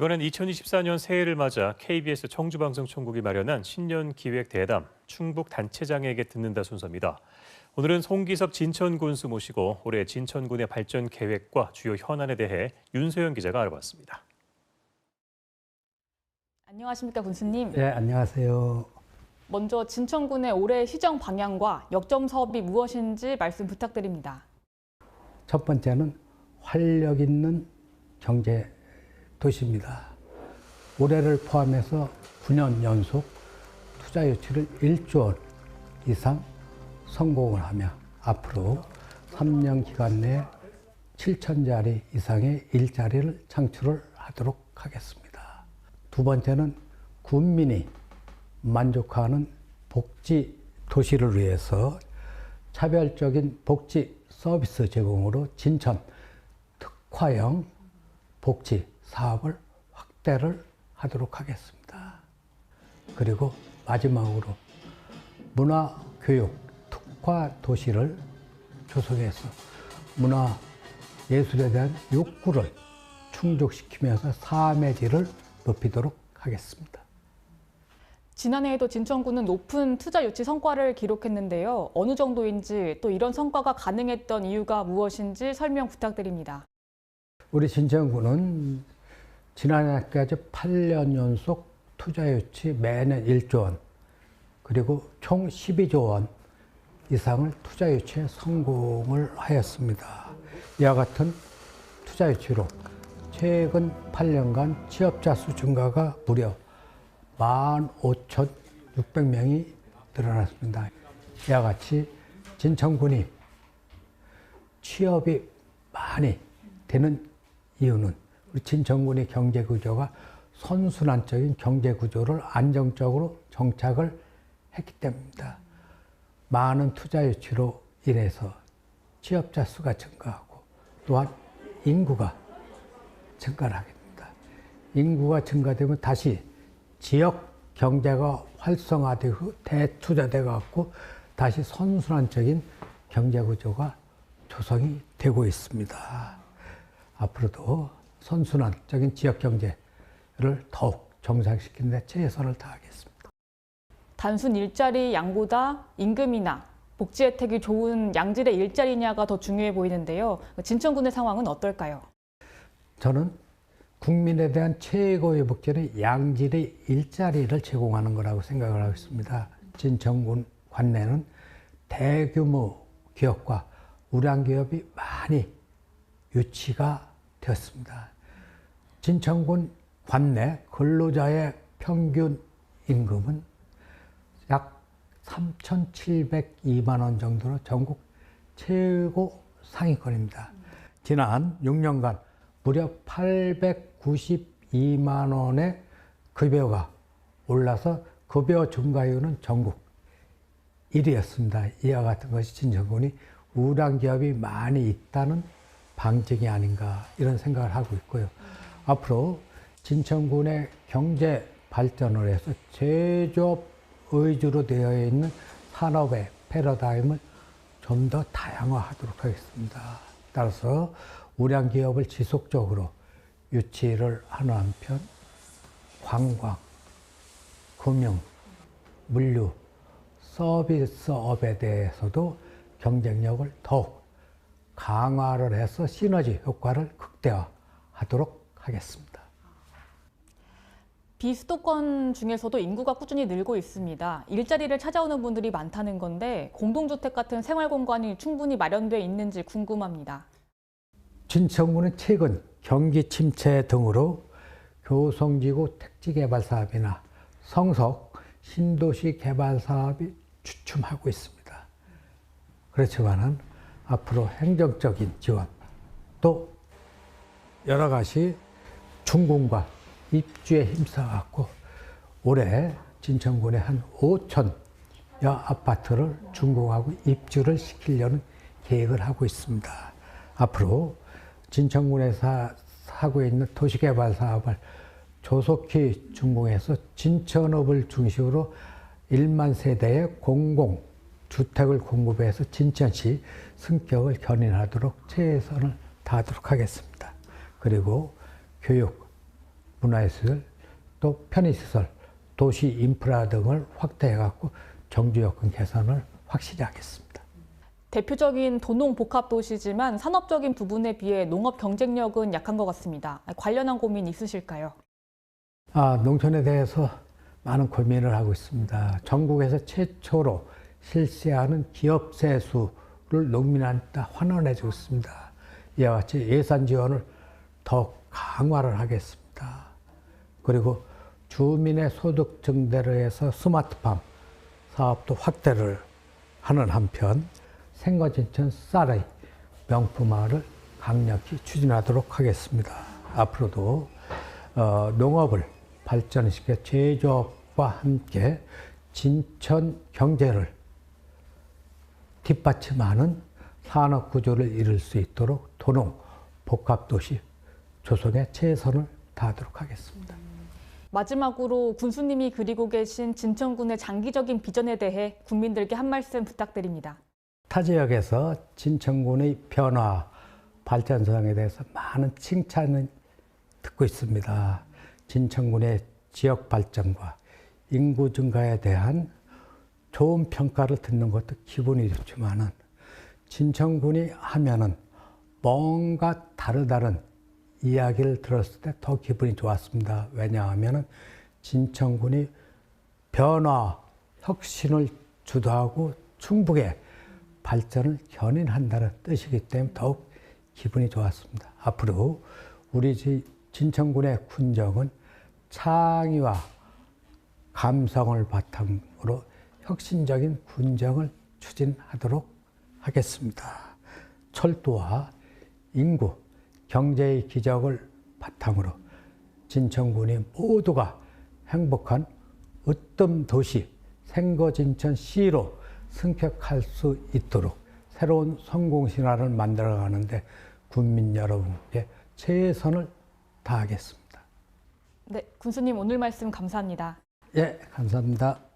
이번엔 2024년 새해를 맞아 KBS 청주방송총국이 마련한 신년 기획 대담 충북 단체장에게 듣는다 순서입니다. 오늘은 송기섭 진천군수 모시고 올해 진천군의 발전 계획과 주요 현안에 대해 윤소영 기자가 알아봤습니다. 안녕하십니까 군수님. 네, 안녕하세요. 먼저 진천군의 올해 시정 방향과 역점 사업이 무엇인지 말씀 부탁드립니다. 첫 번째는 활력 있는 경제 도시입니다. 올해를 포함해서 9년 연속 투자 유치를 1조 원 이상 성공을 하며 앞으로 3년 기간 내에 7천 자리 이상의 일자리를 창출을 하도록 하겠습니다. 두 번째는 국민이 만족하는 복지 도시를 위해서 차별적인 복지 서비스 제공으로 진천 특화형 복지 사업을 확대를 하도록 하겠습니다. 그리고 마지막으로 문화 교육 특화 도시를 조성해서 문화 예술에 대한 욕구를 충족시키면서 삶의 질을 높이도록 하겠습니다. 지난해에도 진천군은 높은 투자 유치 성과를 기록했는데요. 어느 정도인지 또 이런 성과가 가능했던 이유가 무엇인지 설명 부탁드립니다. 우리 진천군은 지난해까지 8년 연속 투자 유치 매년 1조 원 그리고 총 12조 원 이상을 투자 유치에 성공을 하였습니다. 이와 같은 투자 유치로 최근 8년간 취업자 수 증가가 무려 15,600명이 늘어났습니다. 이와 같이 진천군이 취업이 많이 되는 이유는 우리 진천군의 경제 구조가 선순환적인 경제 구조를 안정적으로 정착을 했기 때문입니다. 많은 투자 유치로 인해서 취업자 수가 증가하고 또한 인구가 증가를 하게 됩니다. 인구가 증가되면 다시 지역 경제가 활성화되고 대투자돼 갖고 다시 선순환적인 경제 구조가 조성이 되고 있습니다. 앞으로도 선순환적인 지역 경제를 더욱 정상시키는 데 최선을 다하겠습니다. 단순 일자리 양보다 임금이나 복지 혜택이 좋은 양질의 일자리냐가 더 중요해 보이는데요. 진천군의 상황은 어떨까요? 저는 국민에 대한 최고의 복지는 양질의 일자리를 제공하는 거라고 생각을 하고 있습니다. 진천군 관내는 대규모 기업과 우량 기업이 많이 유치가 되었습니다. 진천군 관내 근로자의 평균 임금은 약 3,702만 원 정도로 전국 최고 상위권입니다. 지난 6년간 무려 892만 원의 급여가 올라서 급여 증가율은 전국 1위였습니다. 이와 같은 것이 진천군이 우량 기업이 많이 있다는 방증이 아닌가 이런 생각을 하고 있고요. 앞으로 진천군의 경제 발전을 해서 제조업 의주로 되어 있는 산업의 패러다임을 좀 더 다양화하도록 하겠습니다. 따라서 우량 기업을 지속적으로 유치를 하는 한편 관광, 금융, 물류, 서비스업에 대해서도 경쟁력을 더욱 강화를 해서 시너지 효과를 극대화하도록 하겠습니다. 비수도권 중에서도 인구가 꾸준히 늘고 있습니다. 일자리를 찾아오는 분들이 많다는 건데 공동주택 같은 생활 공간이 충분히 마련돼 있는지 궁금합니다. 진천구는 최근 경기 침체 등으로 교성지구 택지 개발 사업이나 성석 신도시 개발 사업이 주춤하고 있습니다. 그렇지만은 앞으로 행정적인 지원 또 여러 가지 준공과 입주에 힘써갖고 올해 진천군에 한 5천여 아파트를 준공하고 입주를 시키려는 계획을 하고 있습니다. 앞으로 진천군에서 하고 있는 도시개발 사업을 조속히 준공해서 진천업을 중심으로 1만 세대의 공공 주택을 공급해서 진천시 승격을 견인하도록 최선을 다하도록 하겠습니다. 그리고 교육, 문화시설, 또 편의시설, 도시 인프라 등을 확대해갖고 정주 여건 개선을 확실히 하겠습니다. 대표적인 도농 복합 도시지만 산업적인 부분에 비해 농업 경쟁력은 약한 것 같습니다. 관련한 고민 있으실까요? 아, 농촌에 대해서 많은 고민을 하고 있습니다. 전국에서 최초로 실시하는 기업 세수를 농민한테 환원해주고 있습니다. 이와 같이 예산 지원을 더 강화를 하겠습니다. 그리고 주민의 소득 증대를 해서 스마트팜 사업도 확대를 하는 한편 생거진천 쌀의 명품화를 강력히 추진하도록 하겠습니다. 앞으로도 어, 농업을 발전시켜 제조업과 함께 진천 경제를 뒷받침하는 산업 구조를 이룰 수 있도록 도농 복합도시 조성에 최선을 다하도록 하겠습니다. 마지막으로 군수님이 그리고 계신 진천군의 장기적인 비전에 대해 국민들께 한 말씀 부탁드립니다. 타 지역에서 진천군의 변화, 발전상에 대해서 많은 칭찬을 듣고 있습니다. 진천군의 지역 발전과 인구 증가에 대한 좋은 평가를 듣는 것도 기분이 좋지만은 진천군이 하면은 뭔가 다르다는 이야기를 들었을 때 더 기분이 좋았습니다. 왜냐하면은 진천군이 변화, 혁신을 주도하고 충북의 발전을 견인한다는 뜻이기 때문에 더욱 기분이 좋았습니다. 앞으로 우리 지- 진천군의 군정은 창의와 감성을 바탕으로 혁신적인 군정을 추진하도록 하겠습니다. 철도와 인구, 경제의 기적을 바탕으로 진천군이 모두가 행복한 으뜸 도시 생거진천 C로 승격할 수 있도록 새로운 성공 신화를 만들어 가는데 국민 여러분께 최선을 다하겠습니다. 네, 군수님 오늘 말씀 감사합니다. 예, 감사합니다.